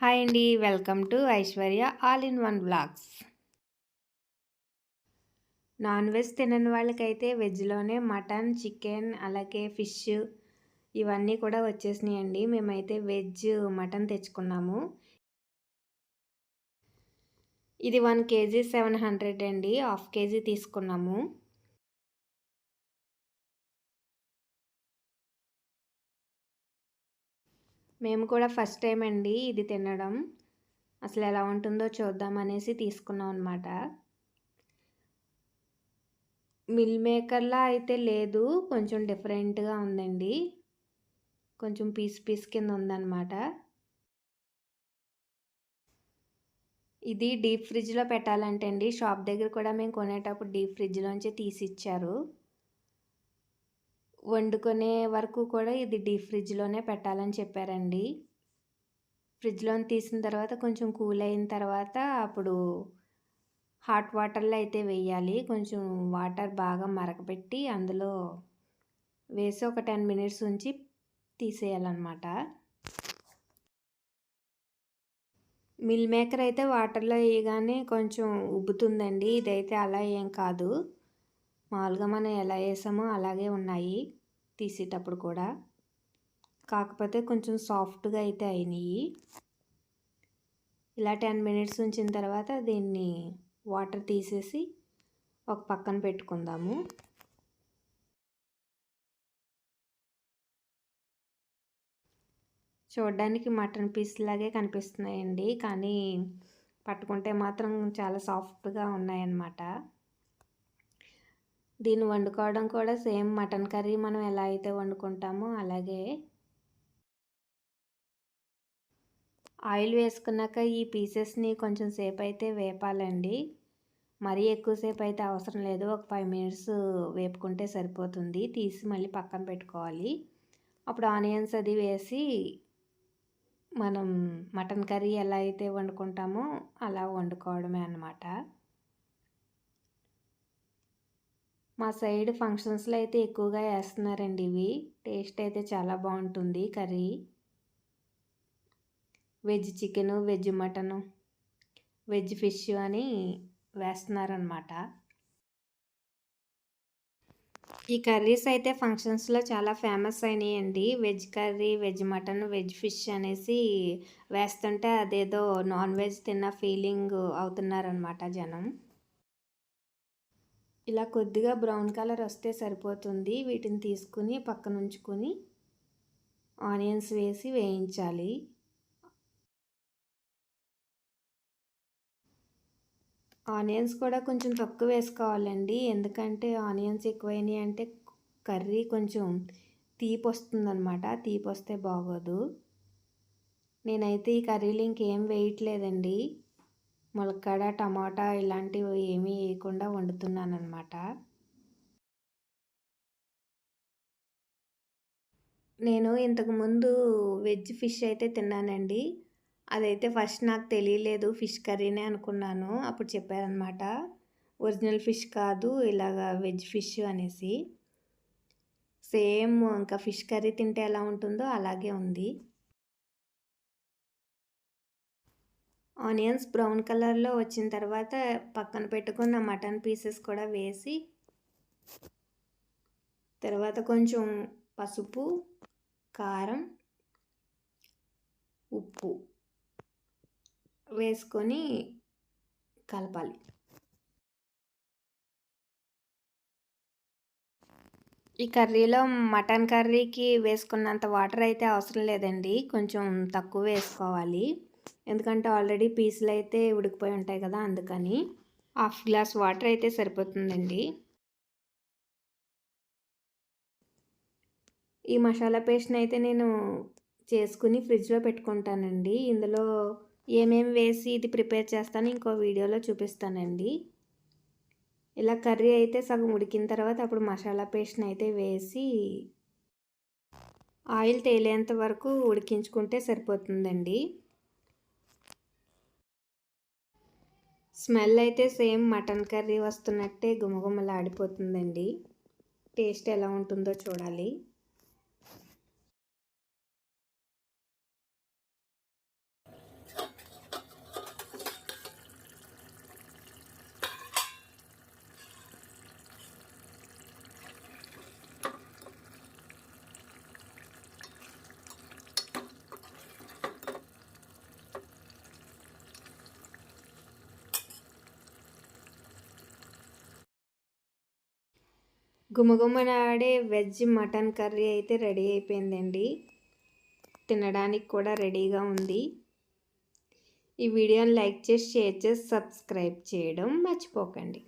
Hi అండి welcome to Aishwarya all in one blogs non veg తినని వాళ్ళకైతే వెజ్లోనే మటన్ చికెన్ అలాగే ఫిష్ ఇవన్నీ కూడా వచ్చేసినాయండి మేమైతే వెజ్ మటన్ తెచ్చుకున్నాము. ఇది వన్ కేజీ సెవెన్ హండ్రెడ్ అండి. హాఫ్ కేజీ తీసుకున్నాము. మేము కూడా ఫస్ట్ టైం అండి ఇది తినడం. అసలు ఎలా ఉంటుందో చూద్దాం అనేసి తీసుకున్నాం అనమాట మిల్ మేకర్లా అయితే లేదు కొంచెం డిఫరెంట్గా ఉందండి. కొంచెం పీస్ పీస్ కింద ఉందన్నమాట. ఇది డీప్ ఫ్రిడ్జ్లో పెట్టాలంటే అండి షాప్ దగ్గర కూడా మేము కొనేటప్పుడు డీప్ ఫ్రిడ్జ్లోంచి తీసి ఇచ్చారు వండుకునే వరకు కూడా ఇది డీప్ ఫ్రిడ్జ్లోనే పెట్టాలని చెప్పారండి. ఫ్రిడ్జ్లోని తీసిన తర్వాత కొంచెం కూల్ అయిన తర్వాత అప్పుడు హాట్ వాటర్లో అయితే వేయాలి. కొంచెం వాటర్ బాగా మరకపెట్టి అందులో వేసి ఒక టెన్ మినిట్స్ ఉంచి తీసేయాలన్నమాట. మిల్ మేకర్ అయితే వాటర్లో వేయగానే కొంచెం ఉబ్బుతుందండి. ఇదైతే అలా ఏం కాదు. మామూలుగా మనం ఎలా వేసామో అలాగే ఉన్నాయి తీసేటప్పుడు కూడా. కాకపోతే కొంచెం సాఫ్ట్గా అయితే అయినాయి. ఇలా టెన్ మినిట్స్ ఉంచిన తర్వాత దీన్ని వాటర్ తీసేసి ఒక పక్కన పెట్టుకుందాము. చూడడానికి మటన్ పీస్ లాగే కనిపిస్తున్నాయండి. కానీ పట్టుకుంటే మాత్రం చాలా సాఫ్ట్గా ఉన్నాయన్నమాట. దీన్ని వండుకోవడం కూడా సేమ్ మటన్ కర్రీ మనం ఎలా అయితే వండుకుంటామో అలాగే ఆయిల్ వేసుకున్నాక ఈ పీసెస్ని కొంచెం సేపు అయితే వేపాలండి. మరీ ఎక్కువసేపు అయితే అవసరం లేదు. ఒక ఫైవ్ మినిట్స్ వేపుకుంటే సరిపోతుంది. తీసి మళ్ళీ పక్కన పెట్టుకోవాలి. అప్పుడు ఆనియన్స్ అది వేసి మనం మటన్ కర్రీ ఎలా అయితే వండుకుంటామో అలా వండుకోవడమే అన్నమాట. మా సైడ్ ఫంక్షన్స్లో అయితే ఎక్కువగా వేస్తున్నారండి ఇవి. టేస్ట్ అయితే చాలా బాగుంటుంది curry. Veg chicken veg mutton veg fish అని వేస్తున్నారనమాట ఈ కర్రీస్ అయితే ఫంక్షన్స్లో చాలా ఫేమస్ అయినాయండి. Veg curry veg mutton veg fish అనేసి వేస్తుంటే అదేదో నాన్ వెజ్ తిన్న ఫీలింగ్ అవుతున్నారనమాట జనం. ఇలా కొద్దిగా బ్రౌన్ కలర్ వస్తే సరిపోతుంది. వీటిని తీసుకుని పక్కన ఉంచుకొని ఆనియన్స్ వేసి వేయించాలి. ఆనియన్స్ కూడా కొంచెం తక్కువ వేసుకోవాలండి. ఎందుకంటే ఆనియన్స్ ఎక్కువైనాయి అంటే కర్రీ కొంచెం తీపి వస్తుందన్నమాట. తీపి వస్తే బాగోదు. నేనైతే ఈ కర్రీలు ఇంకేం వేయట్లేదండి. ములక్కాడ టమాటా ఇలాంటివి ఏమీ వేయకుండా వండుతున్నాను అనమాట నేను ఇంతకుముందు వెజ్ ఫిష్ అయితే తిన్నానండి. అదైతే ఫస్ట్ నాకు తెలియలేదు ఫిష్ కర్రీనే అనుకున్నాను. అప్పుడు చెప్పారనమాట ఒరిజినల్ ఫిష్ కాదు ఇలాగా వెజ్ ఫిష్ అనేసి. సేమ్ ఇంకా ఫిష్ కర్రీ తింటే ఎలా ఉంటుందో అలాగే ఉంది. ఆనియన్స్ బ్రౌన్ కలర్లో వచ్చిన తర్వాత పక్కన పెట్టుకున్న మటన్ పీసెస్ కూడా వేసి తర్వాత కొంచెం పసుపు కారం ఉప్పు వేసుకొని కలపాలి. ఈ కర్రీలో మటన్ కర్రీకి వేసుకున్నంత వాటర్ అయితే అవసరం లేదండి కొంచెం తక్కువ వేసుకోవాలి. ఎందుకంటే ఆల్రెడీ పీసులు అయితే ఉడికిపోయి ఉంటాయి కదా అందుకని హాఫ్ గ్లాస్ వాటర్ అయితే సరిపోతుందండి. ఈ మసాలా పేస్ట్ని అయితే నేను చేసుకుని ఫ్రిడ్జ్లో పెట్టుకుంటానండి. ఇందులో ఏమేమి వేసి ఇది ప్రిపేర్ చేస్తాను ఇంకో వీడియోలో చూపిస్తానండి. ఇలా కర్రీ అయితే సగం ఉడికిన తర్వాత అప్పుడు మసాలా పేస్ట్ని అయితే వేసి ఆయిల్ తేలేంత వరకు ఉడికించుకుంటే సరిపోతుందండి. స్మెల్ అయితే సేమ్ మటన్ కర్రీ వస్తున్నట్టే గుమగుమలాడిపోతుందండి. టేస్ట్ ఎలా ఉంటుందో చూడాలి. గుమగుమలాడే వెజ్ మటన్ కర్రీ అయితే రెడీ అయిపోయిందండి. తినడానికి కూడా రెడీగా ఉంది. ఈ వీడియోని లైక్ చేసి షేర్ చేసి సబ్స్క్రైబ్ చేయడం మర్చిపోకండి.